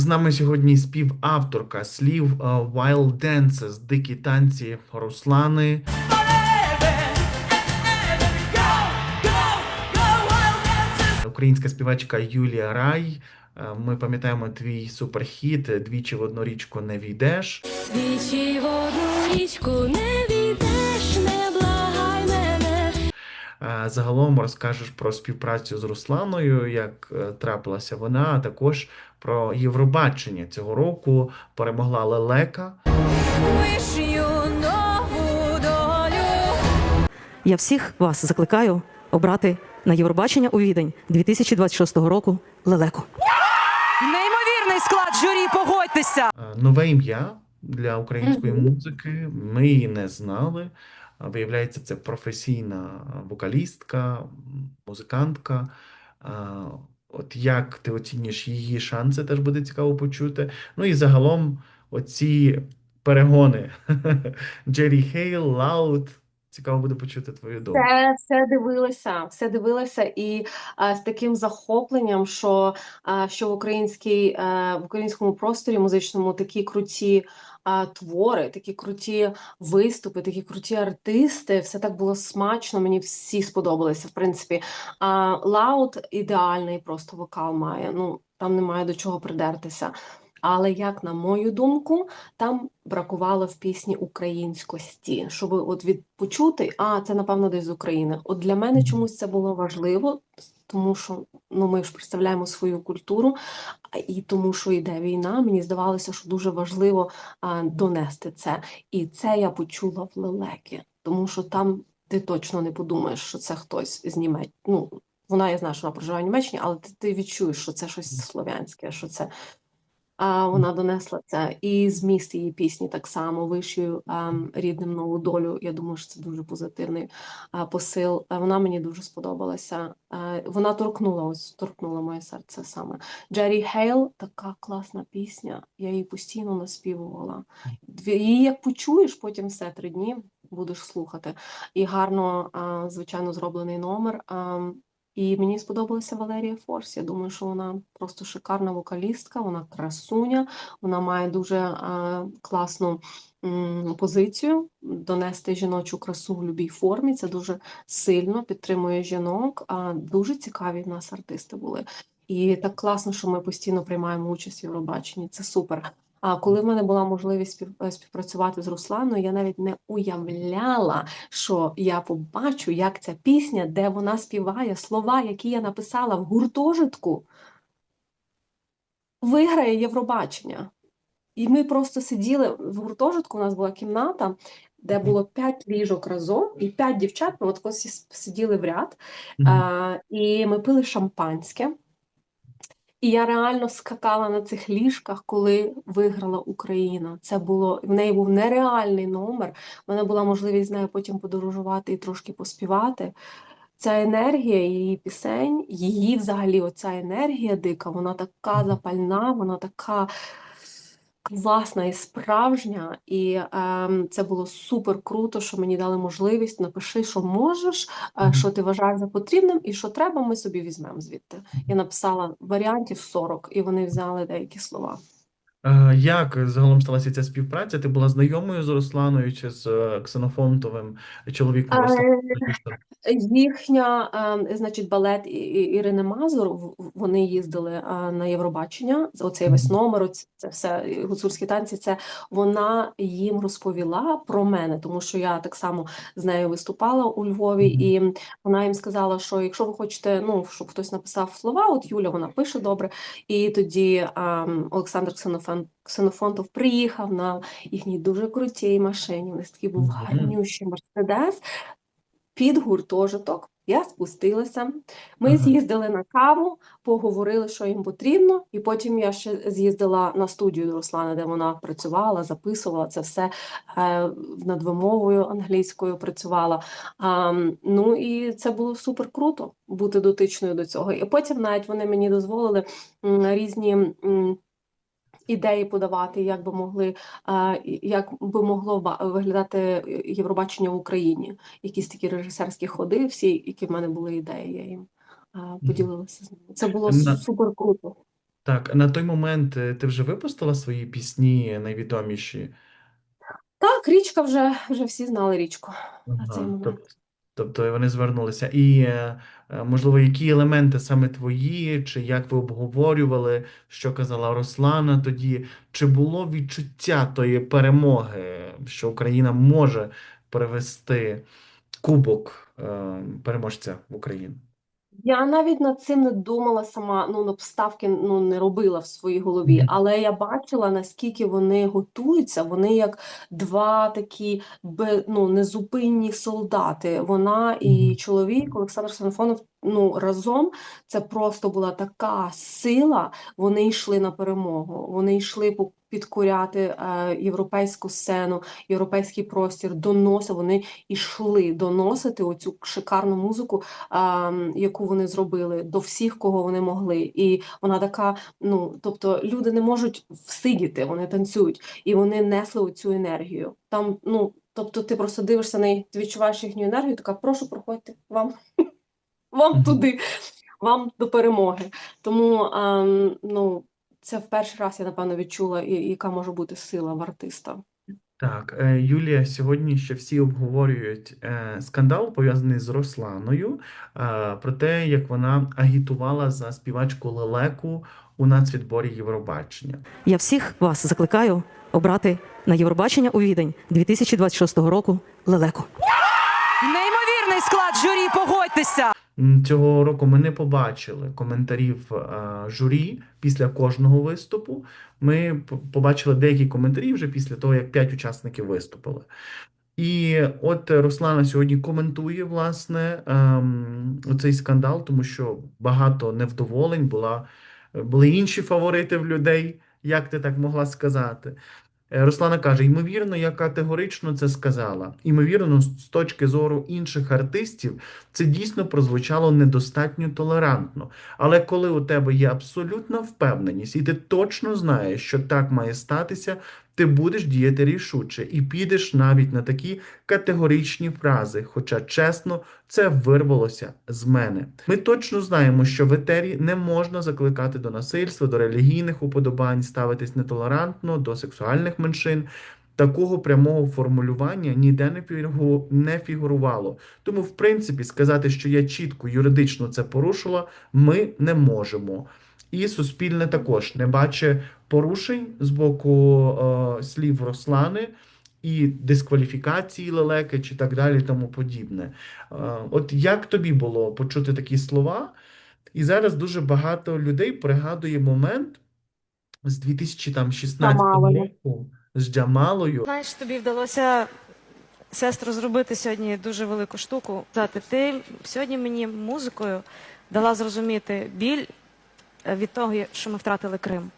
З нами сьогодні співавторка слів е, Wild Dances, дикі танці Руслани. Українська співачка Юлія Рай. Е, Ми пам'ятаємо твій суперхіт Двічі в одну річку не війдеш. Двічі в одну річку не війдеш, не благай мене. Е, Загалом розкажеш про співпрацю з Русланою, як трапилася вона, а також про Євробачення цього року. Перемогла Лелека. Нову долю. Я всіх вас закликаю обрати на Євробачення у Відень 2026 року лелеку. Неймовірний склад журі, погодьтеся. Е, Нове ім'я для української музики. Ми її не знали. Виявляється, це професійна вокалістка, музикантка. От як ти оцінюєш її шанси, теж буде цікаво почути. Ну і загалом оці перегони. Джері Хейл, Лаут. Цікаво буде почути твою думку. Все, все дивилася, все дивилася і а, з таким захопленням, що, а, що в українській, а, в українському просторі музичному такі круті а, твори, такі круті виступи, такі круті артисти. Все так було смачно. Мені всі сподобалися. В принципі, а, Лаут ідеальний просто вокал має. Ну там немає до чого придертися. Але як на мою думку, там бракувало в пісні українськості, щоб от від почути, а це напевно десь з України. От для мене чомусь це було важливо, тому що ну ми ж представляємо свою культуру, і тому, що йде війна, мені здавалося, що дуже важливо а, донести це. І це я почула в лелекі, тому що там ти точно не подумаєш, що це хтось з Німеччини. Ну, вона я знаю, що вона проживає в Німеччині, але ти, ти відчуєш, що це щось слов'янське, що це вона донесла це. І зміст її пісні так само ем, рідним нову долю. Я думаю, що це дуже позитивний а, посил. А Вона мені дуже сподобалася. Вона торкнула ось торкнула моє серце саме. Джері Хейл така класна пісня. Я її постійно наспівувала. Її як почуєш, потім все три дні будеш слухати. І гарно, звичайно, зроблений номер. І мені сподобалася Валерія Форс. Я думаю, що вона просто шикарна вокалістка, вона красуня, вона має дуже е, класну м, позицію донести жіночу красу в будь-якій формі. Це дуже сильно підтримує жінок. А дуже цікаві в нас артисти були. І так класно, що ми постійно приймаємо участь в Євробаченні. Це супер. А коли в мене була можливість е, співпрацювати з Русланою, я навіть не уявляла, що я побачу, як ця пісня, де вона співає слова, які я написала в гуртожитку, виграє Євробачення. І ми просто сиділи в гуртожитку, у нас була кімната, де було п'ять ліжок разом, і п'ять дівчат, ми от сиділи в ряд, Мгм. а, і ми пили шампанське. І я реально скакала на цих ліжках, коли виграла Україна. Це було в неї був нереальний номер. У мене була можливість з нею потім подорожувати і трошки поспівати. Ця енергія її пісень, її взагалі, оця енергія дика, вона така запальна, вона така класна і справжня. І е, це було супер круто, що мені дали можливість. Напиши, що можеш, е, що ти вважаєш за потрібним, і що треба, ми собі візьмемо звідти. Я написала варіантів 40, і вони взяли деякі слова. Е, Як загалом сталася ця співпраця? Ти була знайомою з Русланою чи з е, Ксенофонтовим чоловіком Е, Їхня, значить, балет Ірини Мазур, вони їздили на Євробачення. Оцей весь номер, це все гуцульські танці. Це вона їм розповіла про мене, тому що я так само з нею виступала у Львові, і вона їм сказала, що якщо ви хочете, ну щоб хтось написав слова, от Юля вона пише добре. І тоді ем, Олександр Ксенофон, Ксенофонтов приїхав на їхній дуже крутій машині. У них такий був Мгм. гарнющий мерседес під гуртожиток. Я спустилася. Ми Ага. з'їздили на каву, поговорили, що їм потрібно, і потім я ще з'їздила на студію до Руслани, де вона працювала, записувала це все е, над вимовою англійською працювала. А, ну і це було супер круто бути дотичною до цього. І потім навіть вони мені дозволили різні. Ідеї подавати, як би могли, е, як би могло виглядати Євробачення в Україні якісь такі режисерські ходи, всі, які в мене були ідеї, я їм поділилася з ними. Це було На- супер круто. Так, на той момент е, ти вже випустила свої пісні найвідоміші? Так, річка вже, вже всі знали річку на цей Ага, момент. тобто, тобто вони звернулися. І, е, е, можливо, які елементи саме твої, чи як ви обговорювали, що казала Руслана тоді? Чи було відчуття тої перемоги, що Україна може привести кубок е, переможця в Україну? Я навіть над цим не думала сама, ну, на вставки ну, не робила в своїй голові, але я бачила, наскільки вони готуються. Вони як два такі ну, незупинні солдати. Вона і чоловік Олександр Сарафонов ну, разом. Це просто була така сила. Вони йшли на перемогу. Вони йшли по- підкоряти е, європейську сцену, європейський простір, доносили. Вони йшли доносити оцю шикарну музику а, яку вони зробили до всіх, кого вони могли. І вона така, ну тобто люди не можуть всидіти, вони танцюють, і вони несли оцю енергію. Там, ну тобто, ти просто дивишся на них, ти відчуваєш їхню енергію, така прошу, проходьте вам, вам туди, вам до перемоги. Тому ем, ну, це в перший раз я напевно відчула, і- яка може бути сила в артиста. Так, е, Юлія, сьогодні ще всі обговорюють е, скандал, пов'язаний з Русланою, е, про те, як вона агітувала за співачку Лелеку у нацвідборі Євробачення. Я всіх вас закликаю обрати на Євробачення у відень 2026 року лелеку. Неймовірний склад журі, погодьтеся. Цього року ми не побачили коментарів е, журі після кожного виступу. Ми побачили деякі коментарі вже після того, як п'ять учасників виступили. І от Руслана сьогодні коментує власне ем, оцей скандал, тому що багато невдоволень була, були інші фаворити в людей. Як ти так могла сказати? Е, Руслана каже: ймовірно, я категорично це сказала. Ймовірно, з з точки зору інших артистів, це дійсно прозвучало недостатньо толерантно. Але коли у тебе є абсолютна впевненість, і ти точно знаєш, що так має статися, ти будеш діяти рішуче і підеш навіть на такі категоричні фрази. Хоча, чесно, це вирвалося з мене. Ми точно знаємо, що в етері не можна закликати до насильства, до релігійних уподобань, ставитись нетолерантно до сексуальних меншин. Такого прямого формулювання ніде не не фігурувало. Тому, в принципі, сказати, що я чітко юридично це порушила, ми не можемо. І суспільне також не бачить порушень з боку е, слів Руслани і дискваліфікації лелеки чи так далі, тому подібне. Е, от як тобі було почути такі слова? І зараз дуже багато людей пригадує момент з 2016 Джамалою. року з Джамалою. Знаєш, тобі вдалося сестру зробити сьогодні дуже велику штуку. Ти сьогодні мені музикою дала зрозуміти біль від того, що ми втратили Крим.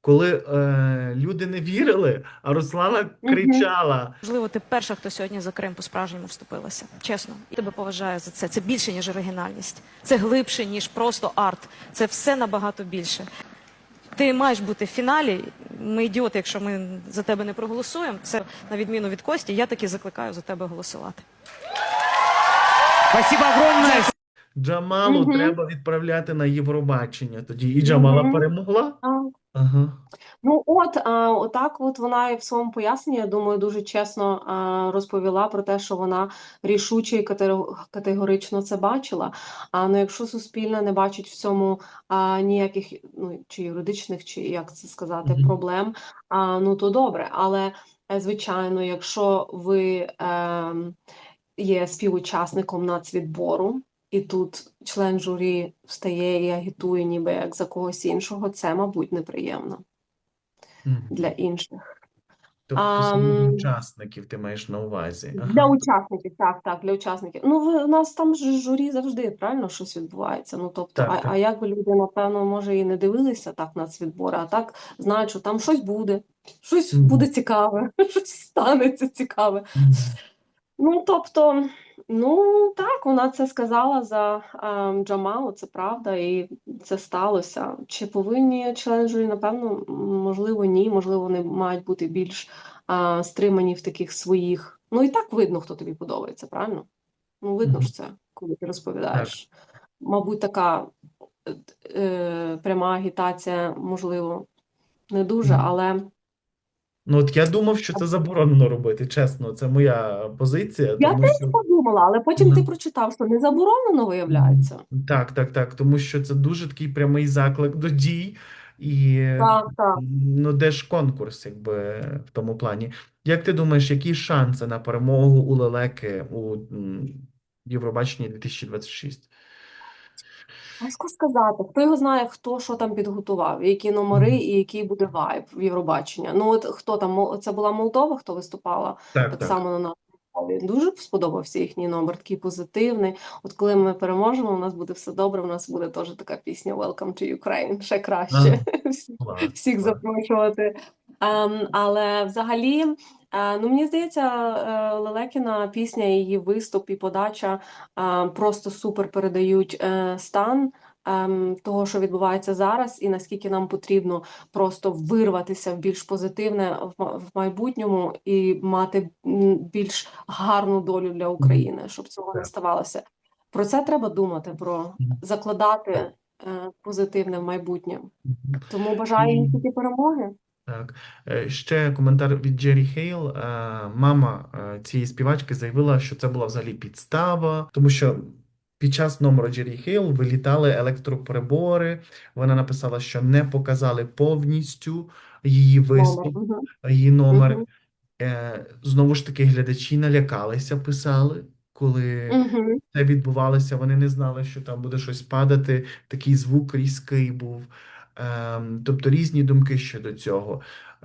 коли е, люди не вірили, а Руслана кричала. Можливо, ти перша, хто сьогодні за Крим по-справжньому вступилася. Чесно, і тебе поважаю за це. Це більше ніж оригінальність. Це глибше ніж просто арт. Це все набагато більше. Ти маєш бути в фіналі. Ми ідіоти, якщо ми за тебе не проголосуємо. Це на відміну від Кості. Я таки закликаю за тебе голосувати. Спасибо огромное. Джамалу Мгм. треба відправляти на Євробачення тоді. І Джамала Мгм. перемогла. А, Ага. Ну, от, а, отак от вона і в своєму поясненні, я думаю, дуже чесно а, розповіла про те, що вона рішуче і катего- категорично це бачила. А ну, якщо суспільне не бачить в цьому а, ніяких ну, чи юридичних, чи як це сказати, Мгм. проблем, а, ну то добре. Але, е, звичайно, якщо ви ем, є співучасником нацвідбору, і тут член журі встає і агітує ніби як за когось іншого, це, мабуть, неприємно Мгм. для інших. Тобто А, учасників ти маєш на увазі. Для учасників, так, так, для учасників. Ну, у нас там ж журі завжди правильно щось відбувається. Ну, тобто, Так, а, так. а як би люди, напевно, може, і не дивилися так на цвітбори, а так знають, що там щось буде, щось Мгм. буде цікаве, щось станеться цікаве. Мгм. Ну, тобто, ну так, вона це сказала за ем, Джамалу, це правда, і це сталося. Чи повинні члени журі? Напевно, можливо, ні. Можливо, вони мають бути більш а, стримані в таких своїх. Ну і так видно, хто тобі подобається, правильно? Ну, видно Мгм. ж це, коли ти розповідаєш. Мабуть, така е, пряма агітація, можливо, не дуже, Мгм. але Ну, от я думав, що це заборонено робити, чесно, це моя позиція, я тому теж що подумала, але потім ти Мгм. прочитав, що не заборонено виявляється. так, так, так, тому що це дуже такий прямий заклик до дій, і Так, так. ну, де ж конкурс, якби в тому плані. Як ти думаєш, які шанси на перемогу у Лелеки у м, Євробаченні 2026? Важко сказати, хто його знає, хто що там підготував, які номери і який буде вайб в Євробачення. Ну от хто там, це була Молдова, хто виступала Так, так так. само на шоу. Дуже сподобався їхній номер, такий позитивний. От коли ми переможемо, у нас буде все добре. У нас буде теж така пісня Welcome to Ukraine, ще краще. Всіх запрошувати. Ем, але взагалі, ну мені здається, е, Лелекіна пісня, її виступ і подача е, просто супер передають е, стан. Того, що відбувається зараз, і наскільки нам потрібно просто вирватися в більш позитивне в майбутньому і мати більш гарну долю для України, щоб цього не ставалося. Про це треба думати, про закладати е, позитивне в майбутнє. Тому бажаю їм тільки перемоги. Так, Е, ще коментар від Джері Хейл. Е, Мама е, цієї співачки заявила, що це була взагалі підстава, тому що під час номеру Джері Хейл вилітали електроприбори. Вона написала, що не показали повністю її виступ, її номер. Знову ж таки, глядачі налякалися, писали, коли це відбувалося, вони не знали, що там буде щось падати, такий звук різкий був. Ем, тобто різні думки щодо цього.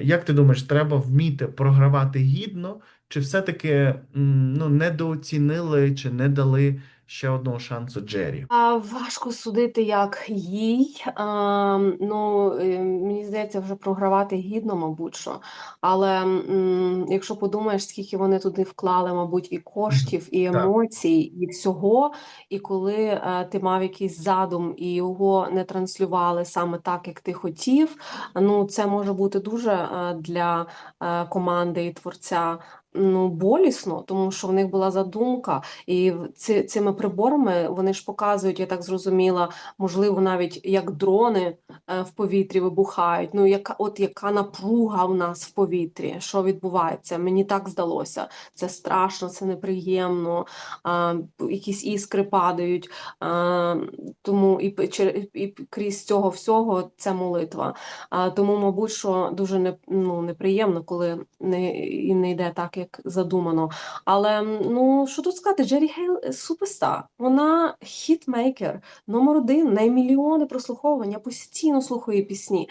Як ти думаєш, треба вміти програвати гідно, чи все-таки ну, недооцінили, чи не дали ще одного шансу Джері? А, важко судити, як їй. А, ну, е, мені здається, вже програвати гідно, мабуть, що. Але м, якщо подумаєш, скільки вони туди вклали, мабуть, і коштів, і емоцій, і всього, і коли е, ти мав якийсь задум і його не транслювали саме так, як ти хотів, ну це може бути дуже е, для е, команди і творця. Ну, болісно, тому що в них була задумка, і ці, цими приборами вони ж показують, я так зрозуміла, можливо, навіть як дрони е, в повітрі вибухають. Ну, яка от яка напруга в нас в повітрі, що відбувається? Мені так здалося. Це страшно, це неприємно, а, якісь іскри падають. А, тому і, і крізь цього всього це молитва. А, тому, мабуть, що дуже не, ну, неприємно, коли не, і не йде так, як задумано. Але ну що тут сказати, Джері Гейл суперста. Вона хітмейкер, номер один, наймільйони прослуховування Я постійно слухає пісні.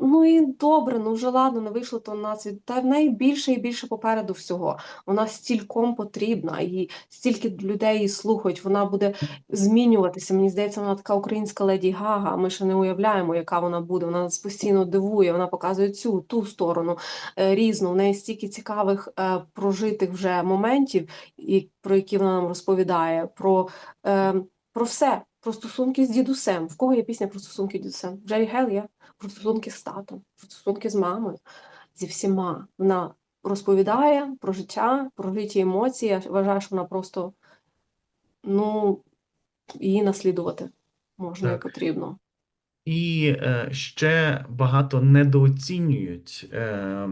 Ну і добре, ну вже ладно, не вийшло то у нас від та в неї більше і більше попереду всього. Вона стільком потрібна, і стільки людей її слухають. Вона буде змінюватися. Мені здається, вона така українська леді Гага. Ми ще не уявляємо, яка вона буде. Вона нас постійно дивує. Вона показує цю ту сторону е, різну. В неї стільки цікавих е, прожитих вже моментів, і про які вона нам розповідає. Про, е, про все, про стосунки з дідусем. В кого є пісня про стосунки з дідусем? Джері Хелл є про стосунки з татом, про стосунки з мамою, зі всіма. Вона розповідає про життя, про життя емоції. Я вважаю, що вона просто ну, її наслідувати можна і потрібно. І е, ще багато недооцінюють е,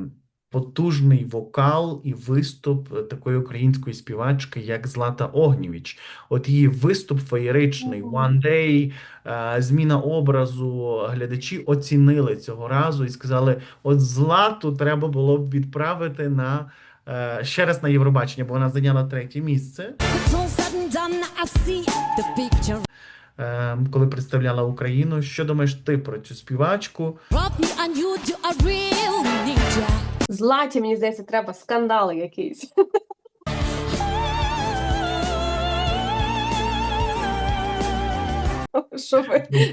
потужний вокал і виступ такої української співачки, як Злата Огнєвіч. От її виступ феєричний, One Day, е, зміна образу. Глядачі оцінили цього разу і сказали: от Злату треба було б відправити на е, ще раз на Євробачення, бо вона зайняла третє місце. It's all said and done, I see the picture. е, Коли представляла Україну, що думаєш ти про цю співачку? Златі, мені здається, треба скандали якісь. Щоб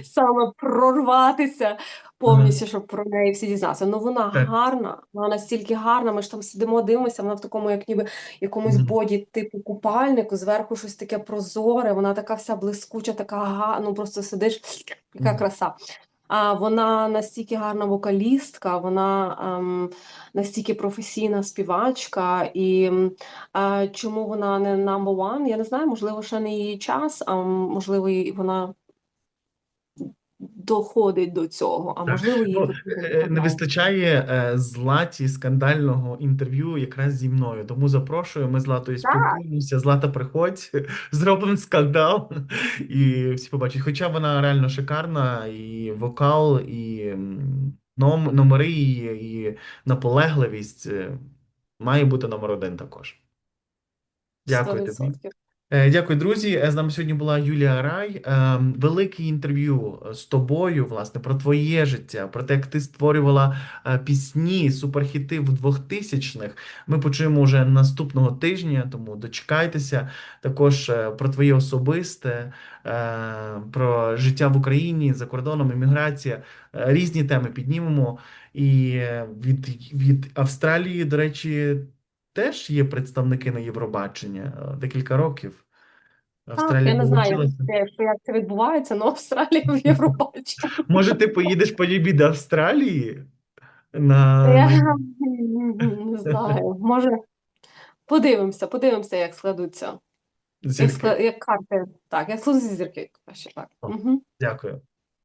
саме прорватися повністю, щоб про неї всі дізналися. Ну вона Так. гарна, вона настільки гарна. Ми ж там сидимо, дивимося, вона в такому, як ніби якомусь боді, типу купальнику, зверху щось таке прозоре, вона така вся блискуча, така га, ну просто сидиш, яка краса. Вона настільки гарна вокалістка, вона ем, настільки професійна співачка, і чому вона не number one, я не знаю, можливо, ще не її час, а можливо, вона доходить до цього, а можливо, їй Ну, е, не вистачає е, Златі скандального інтерв'ю якраз зі мною. Тому запрошую. Ми з Златою спілкуємося. Злата, приходь, зробимо скандал, і всі побачать. Хоча вона реально шикарна, і вокал, і ном- номери, і, і наполегливість е, має бути номер один також. Дякую тобі. 100%. Е, Дякую, друзі. Е, З нами сьогодні була Юлія Рай. Е, Велике інтерв'ю е, з тобою, власне, про твоє життя, про те, як ти створювала пісні, суперхіти в 2000-х. Ми почуємо вже наступного тижня, тому дочекайтеся. Також про твоє особисте, про життя в Україні, за кордоном, імміграція. Різні теми піднімемо. І від, від Австралії, до речі, теж є представники на Євробачення е, декілька років. Так, я не знаю, долучилася. як це, відбувається, але Австралія в Євробаченні. Може, ти поїдеш по любі до Австралії? На... Я не знаю. Може, подивимося, подивимося, як складуться. Як, як карти. Так, як складуться зірки. Краще так. О. Угу. Дякую.